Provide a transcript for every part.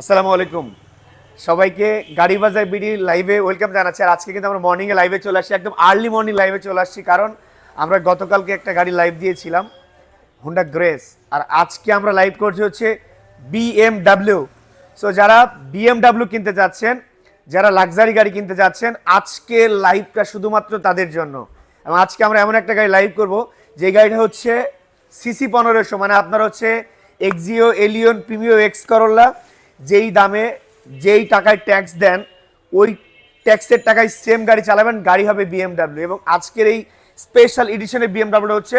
আসসালামু আলাইকুম। সবাইকে গাড়ি বাজার বিডি লাইভে ওয়েলকাম জানাচ্ছি। আর আজকে কিন্তু আমরা মর্নিংয়ে লাইভে চলে আসছি, একদম আর্লি মর্নিং লাইভে চলে আসছি, কারণ আমরা গতকালকে একটা গাড়ি লাইভ দিয়েছিলাম হুন্ডা গ্রেস আর আজকে আমরা লাইভ করছি হচ্ছে বিএমডাব্লিউ সো যারা বিএমডাব্লিউ কিনতে যাচ্ছেন, যারা লাক্সারি গাড়ি কিনতে যাচ্ছেন, আজকে লাইভটা শুধুমাত্র তাদের জন্য। এবং আজকে আমরা এমন একটা গাড়ি লাইভ করব, যে গাড়িটা হচ্ছে সিসি পনেরোশো মানে আপনার হচ্ছে Axio Allion Premio X Corolla যেই দামে যেই টাকায় ট্যাক্স দেন, ওই ট্যাক্সের টাকায় সেম গাড়ি চালাবেন, গাড়ি হবে বিএমডাব্লিউ এবং আজকের এই স্পেশাল এডিশনের বিএমডাব্লিউ হচ্ছে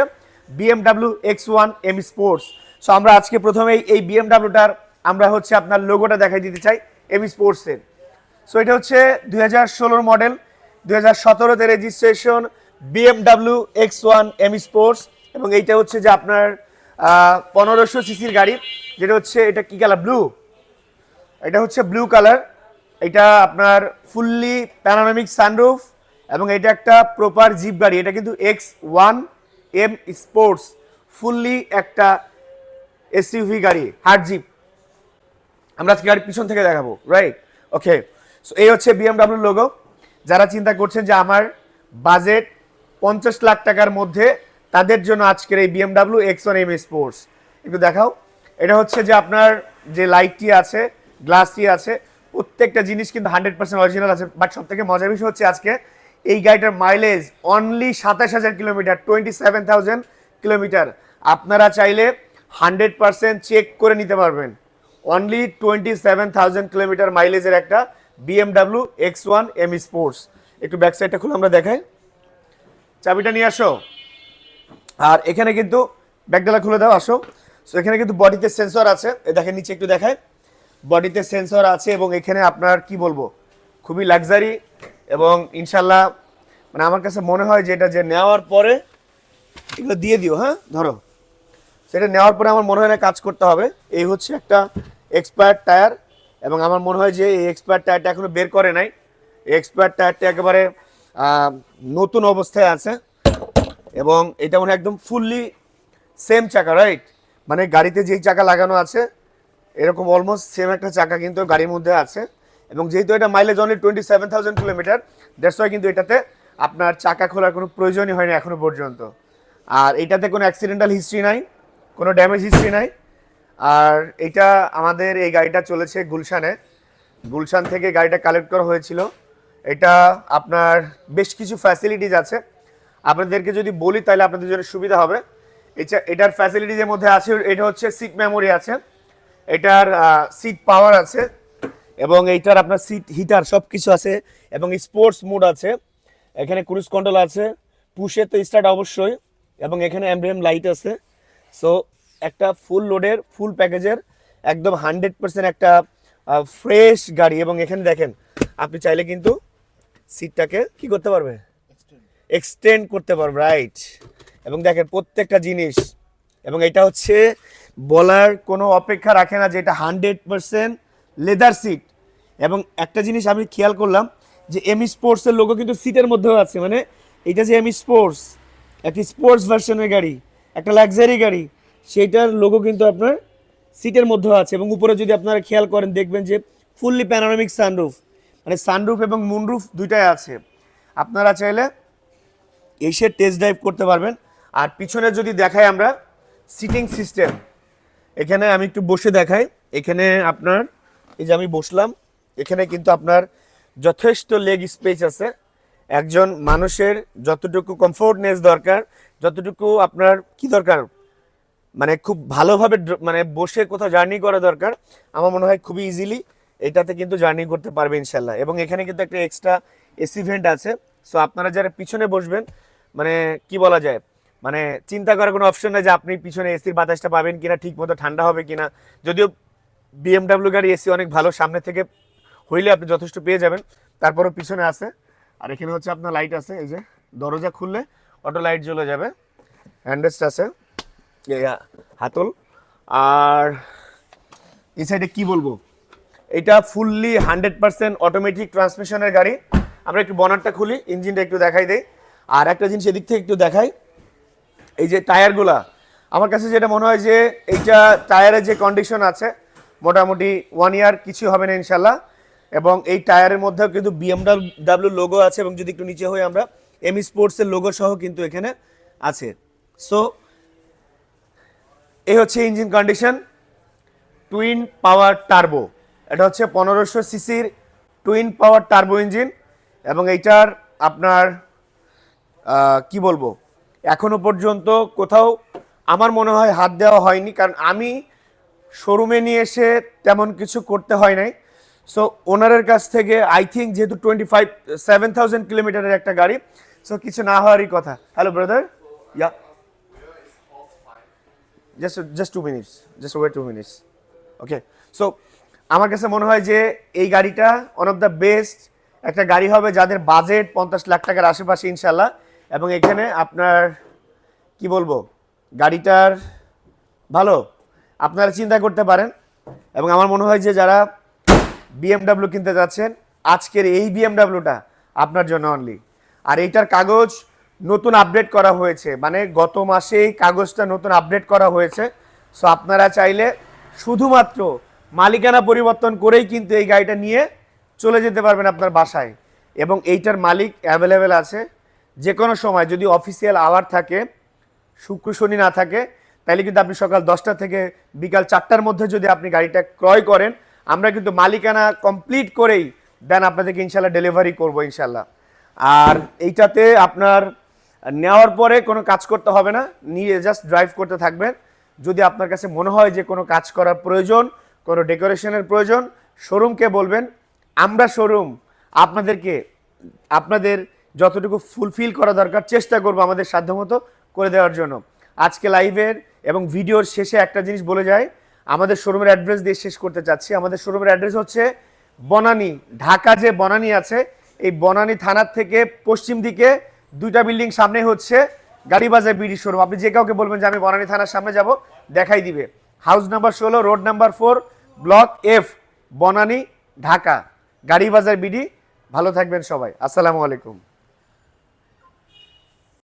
BMW X one M sports so আমরা আজকে প্রথমেই এই বিএমডাব্লিউটার আমরা হচ্ছে আপনার লোগোটা দেখাই দিতে চাই এম স্পোর্টসের সো এটা হচ্ছে দুই হাজার ষোলোর মডেল দুই হাজার সতেরোতে registration BMW X one M sports এবং এইটা হচ্ছে যে আপনার পনেরোশো সিসির গাড়ি, যেটা হচ্ছে, এটা কি কালার ব্লু এটা হচ্ছে ব্লু কালার এটা আপনার ফুললি প্যানামিক সানরুফ এবং এটা একটা প্রপার জিপ গাড়ি। এটা কিন্তু X one M sports fully একটা এসইউভি গাড়ি হার্ড জিপ আমরা আজকে গাড়ির পিছন থেকে দেখাবো রাইট ওকে সো এই হচ্ছে বিএমডাব্লিউ লোগো যারা চিন্তা করছেন যে আমার বাজেট পঞ্চাশ লাখ টাকার মধ্যে, তাদের জন্য আজকের এই BMW X one M sports একটু দেখাও। এটা হচ্ছে যে আপনার যে লাইটটি আছে গ্লাসটি আছে। প্রত্যেকটা জিনিস কিন্তু হান্ড্রেড পার্সেন্ট অরিজিনাল আছে। বাট সব থেকে মজার বিষয় হচ্ছে আজকে এই গাড়িটার মাইলেজ অনলি সাতাশ হাজার kilometre twenty seven thousand kilometre আপনারা চাইলে হান্ড্রেড পার্সেন্ট চেক করে নিতে পারবেন। Only twenty seven thousand kilometre মাইলেজের একটা BMW X one M sports একটু ব্যাক সাইডটা খুলে আমরা দেখাই। চাবিটা নিয়ে আসো। আর এখানে কিন্তু ব্যাগডালা খুলে দাও, আসো। সো এখানে কিন্তু বডিতে সেন্সর আছে। দেখেন, নিচে একটু দেখায় বডিতে সেন্সর আছে এবং এখানে আপনার কি বলব, খুবই লাক্সারি এবং ইনশাল্লাহ মানে আমার কাছে মনে হয় যে এটা যে নেওয়ার পরে এগুলো দিয়ে দিও হ্যাঁ? ধরো। সেটা নেওয়ার পরে আমার মনে হয় না কাজ করতে হবে। এই হচ্ছে একটা এক্সপায়ার্ড টায়ার এবং আমার মনে হয় যে এই এক্সপায়ার টায়ারটা এখনও বের করে নাই। এই এক্সপায়ার্ড টায়ারটা একেবারে নতুন অবস্থায় আছে এবং এটা মনে একদম ফুললি সেম চাকা রাইট মানে গাড়িতে যেই চাকা লাগানো আছে এরকম অলমোস্ট সেম একটা চাকা কিন্তু গাড়ির মধ্যে আছে। এবং যেহেতু এটা mileage only twenty seven thousand kilometre Y কিন্তু এটাতে আপনার চাকা খোলার কোনো প্রয়োজনই হয়নি এখনও পর্যন্ত। আর এটাতে কোনো অ্যাক্সিডেন্টাল হিস্ট্রি নাই, কোনো ড্যামেজ হিস্ট্রি নাই। আর এটা আমাদের এই গাড়িটা চলেছে গুলশানে। গুলশান থেকে গাড়িটা কালেক্ট করা হয়েছিল। এটা আপনার বেশ কিছু ফ্যাসিলিটিস আছে। আপনাদেরকে যদি বলি তাহলে আপনাদের জন্য সুবিধা হবে। এটা, এটার ফ্যাসিলিটিজের মধ্যে আছে, এটা হচ্ছে সিট মেমোরি আছে। এটার সিট পাওয়ার আছে এবং এইটার আপনার সিট হিটার সব কিছু আছে এবং স্পোর্টস মোড আছে। এখানে ক্রুজ কন্ট্রোল আছে। পুশে তো স্টার্ট অবশ্যই এবং এখানে অ্যাম্বিয়েম লাইট আছে। সো একটা ফুল লোডের ফুল প্যাকেজের একদম হান্ড্রেড পার্সেন্ট একটা ফ্রেশ গাড়ি এবং এখানে দেখেন, আপনি চাইলে কিন্তু সিটটাকে কি করতে পারবে? এক্সটেন্ড করতে পারবে রাইট এবং দেখেন প্রত্যেকটা জিনিস এবং এটা হচ্ছে বলার কোনো অপেক্ষা রাখে না যে এটা হান্ড্রেড পার্সেন্ট লেদার সিট এবং একটা জিনিস আমি খেয়াল করলাম যে এমি স্পোর্টসের লোগো কিন্তু সিটের মধ্যেও আছে। মানে এটা যে এমি স্পোর্টস একটি স্পোর্টস ভার্সনের গাড়ি, একটা লাক্সারি গাড়ি, সেইটার লোগো কিন্তু আপনার সিটের মধ্যেও আছে। এবং উপরে যদি আপনারা খেয়াল করেন, দেখবেন যে ফুললি প্যানোরামিক সানরুফ মানে সানরুফ এবং মুনরুফ দুইটাই আছে। আপনারা চাইলে এসে টেস্ট ড্রাইভ করতে পারবেন। আর পিছনে যদি দেখাই আমরা সিটিং সিস্টেম এখানে আমি একটু বসে দেখাই। এখানে আপনার, এই যে আমি বসলাম, এখানে কিন্তু আপনার যথেষ্ট লেগ স্পেস আছে। একজন মানুষের যতটুকু কমফোর্টনেস দরকার, যতটুকু আপনার কি দরকার? মানে খুব ভালোভাবে মানে বসে কোথাও জার্নি করা দরকার, আমার মনে হয় খুবই ইজিলি এটাতে কিন্তু জার্নি করতে পারবে ইনশাল্লাহ। এবং এখানে কিন্তু একটা এক্সট্রা এসি ভেন্ট আছে। সো আপনারা যারা পিছনে বসবেন মানে কি বলা যায়? মানে চিন্তা করার কোনো অপশন নেই যে আপনি পিছনে এসির বাতাসটা পাবেন কিনা ঠিক মতো ঠান্ডা হবে কিনা। যদিও বিএমডাব্লিউ গাড়ি এসি অনেক ভালো, সামনে থেকে হইলে আপনি যথেষ্ট পেয়ে যাবেন। তারপরও পিছনে আছে। আর এখানে হচ্ছে আপনার লাইট আছে, এই যে দরজা খুললে অটো লাইট জ্বলে যাবে। হ্যান্ডেস্ট আছে হাতল। আর এই সাইডে কি বলব? এটা ফুললি হান্ড্রেড পার্সেন্ট অটোমেটিক ট্রান্সমিশনের গাড়ি। আমরা একটু বনারটা খুলি ইঞ্জিনটা একটু দেখাই দেই। আর একটা জিনিস এদিক থেকে একটু দেখাই এই যে টায়ারগুলা, আমার কাছে যেটা মনে হয় যে এইটা টায়ারের যে কন্ডিশন আছে, মোটামুটি ওয়ান ইয়ার কিছু হবে না ইনশাল্লাহ এবং এই টায়ারের মধ্যেও কিন্তু বিএমডাব্লিউ লোগো আছে এবং যদি একটু নিচে হয়ে আমরা এমি স্পোর্টসের লোগো সহ কিন্তু এখানে আছে। সো এই হচ্ছে engine condition twin power turbo এটা হচ্ছে পনেরোশো সিসির টুইন পাওয়ার টার্বো ইঞ্জিন এবং এইটার আপনার কি বলব? এখনও পর্যন্ত কোথাও আমার মনে হয় হাত দেওয়া হয়নি, কারণ আমি শোরুমে নিয়ে এসে তেমন কিছু করতে হয় নাই। সো ওনারের কাছ থেকে আই থিঙ্ক যেহেতু টোয়েন্টি ফাইভ সেভেন থাউজেন্ড কিলোমিটারের একটা গাড়ি সো কিছু না হওয়ারই কথা। Hello brother yeah just just to just wait to okay so আমার কাছে মনে হয় যে এই গাড়িটা ওয়ান অফ দ্য বেস্ট একটা গাড়ি হবে যাদের বাজেট পঞ্চাশ লাখ টাকার আশেপাশে ইনশাল্লাহ এবং এখানে আপনার, কি বলব, গাড়িটার, ভালো, আপনারা চিন্তা করতে পারেন। এবং আমার মনে হয় যে যারা বিএমডাব্লিউ কিনতে যাচ্ছেন, আজকের এই বিএমডাব্লিউটা আপনার জন্য অনলি আর এইটার কাগজ নতুন আপডেট করা হয়েছে মানে গত মাসেই কাগজটা নতুন আপডেট করা হয়েছে। সো আপনারা চাইলে শুধুমাত্র মালিকানা পরিবর্তন করেই কিন্তু এই গাড়িটা নিয়ে চলে যেতে পারবেন আপনার বাসায়। এবং এইটার মালিক অ্যাভেলেবেল আছে। যে কোনো সময় যদি অফিসিয়াল আওয়ার থাকে, শুক্র শনি না থাকে, তাহলে কিন্তু আপনি সকাল দশটা থেকে বিকাল চারটার মধ্যে যদি আপনি গাড়িটা ক্রয় করেন, আমরা কিন্তু মালিকানা কমপ্লিট করেই দেন আপনাদেরকে ইনশাল্লাহ ডেলিভারি করব ইনশাল্লাহ। আর এইটাতে আপনার নেওয়ার পরে কোনো কাজ করতে হবে না, নিয়ে জাস্ট ড্রাইভ করতে থাকবেন। যদি আপনার কাছে মনে হয় যে কোনো কাজ করার প্রয়োজন, কোনো ডেকোরেশনের প্রয়োজন শোরুমকে বলবেন, আমরা শোরুম আপনাদেরকে, আপনাদের যতটুকু ফুলফিল করা দরকার, চেষ্টা করব আমাদের সাধ্যমতো করে দেওয়ার জন্য। আজকে লাইভের এবং ভিডিওর শেষে একটা জিনিস বলে যায় আমাদের শোরুমের অ্যাড্রেস দিয়ে শেষ করতে চাচ্ছি। আমাদের শোরুমের অ্যাড্রেস হচ্ছে বনানী, ঢাকা যে বনানী আছে, এই বনানী থানার থেকে পশ্চিম দিকে দুইটা বিল্ডিং সামনে হচ্ছে গাড়িবাজার বিডি শোরুম আপনি যে কাউকে বলবেন যে আমি বনানী থানার সামনে যাব, দেখাই দিবে। হাউস নাম্বার ষোলো road number four block F Banani, Dhaka. Garibazar BD ভালো থাকবেন সবাই। আসসালামু আলাইকুম।